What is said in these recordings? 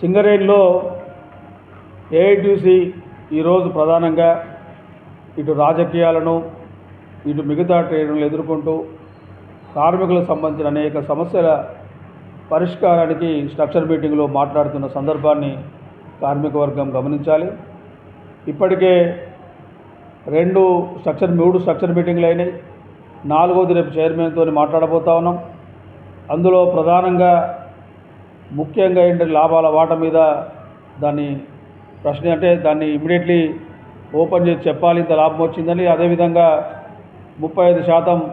సింగరేణిలో ఏఐటీసీ ఈరోజు ప్రధానంగా ఇటు రాజకీయాలను ఇటు మిగతా ట్రేడ్లను ఎదుర్కొంటూ కార్మికులకు సంబంధించిన అనేక సమస్యల పరిష్కారానికి స్ట్రక్చర్ మీటింగ్లో మాట్లాడుతున్న సందర్భాన్ని కార్మిక వర్గం గమనించాలి. ఇప్పటికే రెండు స్ట్రక్చర్ మూడు స్ట్రక్చర్ మీటింగ్లు అయినాయి. నాలుగోది రేపు చైర్మన్తో మాట్లాడబోతా ఉన్నాం. అందులో ప్రధానంగా ముఖ్యంగా ఏంటంటే లాభాల వాట మీద దాన్ని ప్రశ్న అంటే దాన్ని ఇమీడియట్లీ ఓపెన్ చేసి చెప్పాలి ఇంత లాభం వచ్చిందని. అదేవిధంగా ముప్పై ఐదు శాతం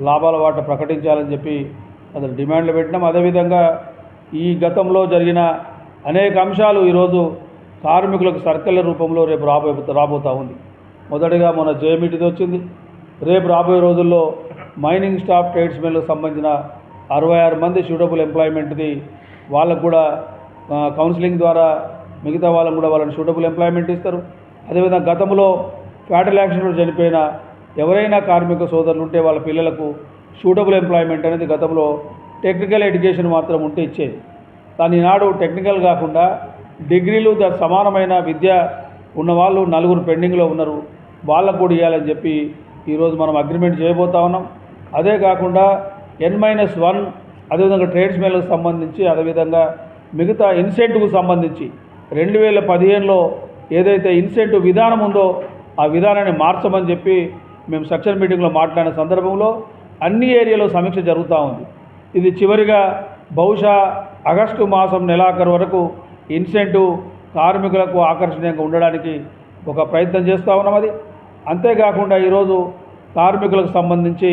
లాభాల వాట ప్రకటించాలని చెప్పి అసలు డిమాండ్లు పెట్టినాం. అదేవిధంగా ఈ గతంలో జరిగిన అనేక అంశాలు ఈరోజు కార్మికులకు సర్కిల్ రూపంలో రేపు రాబో రాబోతూ ఉంది. మొదటిగా మన జేమిటిది వచ్చింది. రేపు రాబోయే రోజుల్లో మైనింగ్ స్టాఫ్ ట్రేడ్స్మెన్లకు సంబంధించిన అరవై ఆరు మంది సూటబుల్ ఎంప్లాయ్మెంట్ది వాళ్ళకు కూడా కౌన్సిలింగ్ ద్వారా మిగతా వాళ్ళకు కూడా వాళ్ళని సూటబుల్ ఎంప్లాయ్మెంట్ ఇస్తారు. అదేవిధంగా గతంలో ఫ్యాటల్ యాక్సిడెంట్లో చనిపోయిన ఎవరైనా కార్మిక సోదరులు ఉంటే వాళ్ళ పిల్లలకు సూటబుల్ ఎంప్లాయ్మెంట్ అనేది గతంలో టెక్నికల్ ఎడ్యుకేషన్ మాత్రం ఉంటే ఇచ్చేది కానీ ఈనాడు టెక్నికల్ కాకుండా డిగ్రీలు సమానమైన విద్య ఉన్న వాళ్ళు నలుగురు పెండింగ్లో ఉన్నారు. వాళ్ళకు కూడా ఇవ్వాలని చెప్పి ఈరోజు మనం అగ్రిమెంట్ చేయబోతా ఉన్నాం. అదే కాకుండా ఎన్ మైనస్ వన్ అదేవిధంగా ట్రేడ్స్ మేలకు సంబంధించి అదేవిధంగా మిగతా ఇన్సెంటివ్కు సంబంధించి రెండు వేల పదిహేనులో ఏదైతే ఇన్సెంటివ్ విధానం ఉందో ఆ విధానాన్ని మార్చమని చెప్పి మేము సెక్షన్ మీటింగ్లో మాట్లాడిన సందర్భంలో అన్ని ఏరియాలో సమీక్ష జరుగుతూ ఉంది. ఇది చివరిగా బహుశా ఆగస్టు మాసం నెలాఖరు వరకు ఇన్సెంటివ్ కార్మికులకు ఆకర్షణీయంగా ఉండడానికి ఒక ప్రయత్నం చేస్తూ ఉన్నాం అది. అంతేకాకుండా ఈరోజు కార్మికులకు సంబంధించి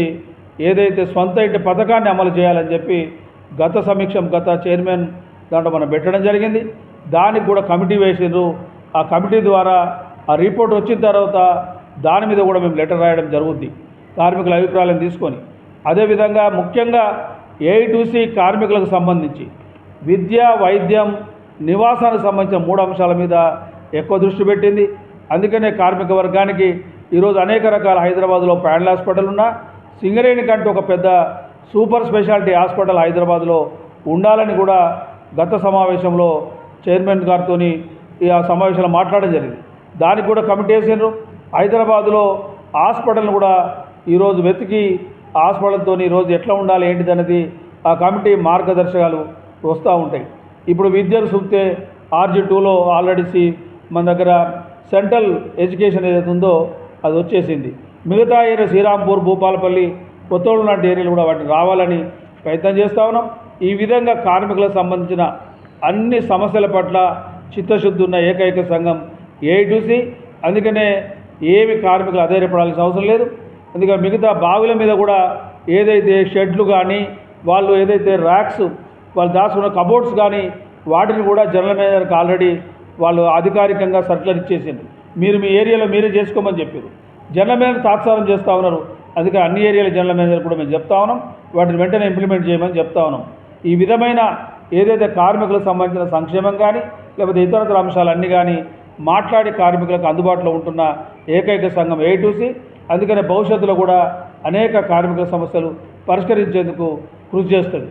ఏదైతే సొంత ఇంటి పథకాన్ని అమలు చేయాలని చెప్పి గత సమీక్షం గత చైర్మన్ దాంట్లో మనం పెట్టడం జరిగింది. దానికి కూడా కమిటీ వేసిండ్రు. ఆ కమిటీ ద్వారా ఆ రిపోర్ట్ వచ్చిన తర్వాత దాని మీద కూడా మేము లెటర్ రాయడం జరుగుద్ది. కార్మికుల అభిప్రాయాలను తీసుకొని. అదేవిధంగా ముఖ్యంగా ఏఐటీసీ కార్మికులకు సంబంధించి విద్య వైద్యం నివాసానికి సంబంధించిన మూడు అంశాల మీద ఎక్కువ దృష్టి పెట్టింది. అందుకనే కార్మిక వర్గానికి ఈరోజు అనేక రకాల హైదరాబాద్లో ప్యానల్ హాస్పిటల్ ఉన్నా సింగరేణి కంటే ఒక పెద్ద సూపర్ స్పెషాలిటీ హాస్పిటల్ హైదరాబాద్లో ఉండాలని కూడా గత సమావేశంలో చైర్మన్ గారితో ఈ ఆ సమావేశంలో మాట్లాడడం జరిగింది. దానికి కూడా కమిటీ వేసారు హైదరాబాద్లో హాస్పిటల్ని కూడా ఈరోజు వెతికి హాస్పిటల్తో ఈరోజు ఎట్లా ఉండాలి ఏంటిది అనేది ఆ కమిటీ మార్గదర్శకాలు వస్తూ ఉంటాయి. ఇప్పుడు విద్యను చూస్తే ఆర్జీ టూలో ఆల్రెడీ మన దగ్గర సెంట్రల్ ఎడ్యుకేషన్ ఏదైతే ఉందో అది వచ్చేసింది. మిగతా ఏరియా శ్రీరాంపూర్ భూపాలపల్లి కొత్తోళ్ళు లాంటి ఏరియాలు కూడా వాటిని రావాలని ప్రయత్నం చేస్తూ ఉన్నాం. ఈ విధంగా కార్మికులకు సంబంధించిన అన్ని సమస్యల పట్ల చిత్తశుద్ధి ఉన్న ఏకైక సంఘం ఏఐటీసీ అందుకనే ఏమి కార్మికులు అధైర్యపడాల్సిన అవసరం లేదు. అందుకే మిగతా బావిల మీద కూడా ఏదైతే షెడ్లు కానీ వాళ్ళు ఏదైతే ర్యాక్స్ వాళ్ళు దాచుకున్న కబోర్డ్స్ కానీ వాటిని కూడా జనరల్ మేనేజర్కి ఆల్రెడీ వాళ్ళు అధికారికంగా సర్కులర్ ఇచ్చేసింది మీరు మీ ఏరియాలో మీరే చేసుకోమని చెప్పారు జనరల్ మేనేజర్ తాత్సారం చేస్తూ ఉన్నారు. అందుకే అన్ని ఏరియాల జనరల్ మేనేజర్ కూడా మేము చెప్తా ఉన్నాం. వాటిని వెంటనే ఇంప్లిమెంట్ చేయమని చెప్తా ఉన్నాం. ఈ విధమైన ఏదైతే కార్మికులకు సంబంధించిన సంక్షేమం కానీ లేకపోతే ఇతరతర అంశాలన్నీ కానీ మాట్లాడి కార్మికులకు అందుబాటులో ఉంటున్న ఏకైక సంఘం ఏటూసి అందుకనే భవిష్యత్తులో కూడా అనేక కార్మికుల సమస్యలు పరిష్కరించేందుకు కృషి చేస్తుంది.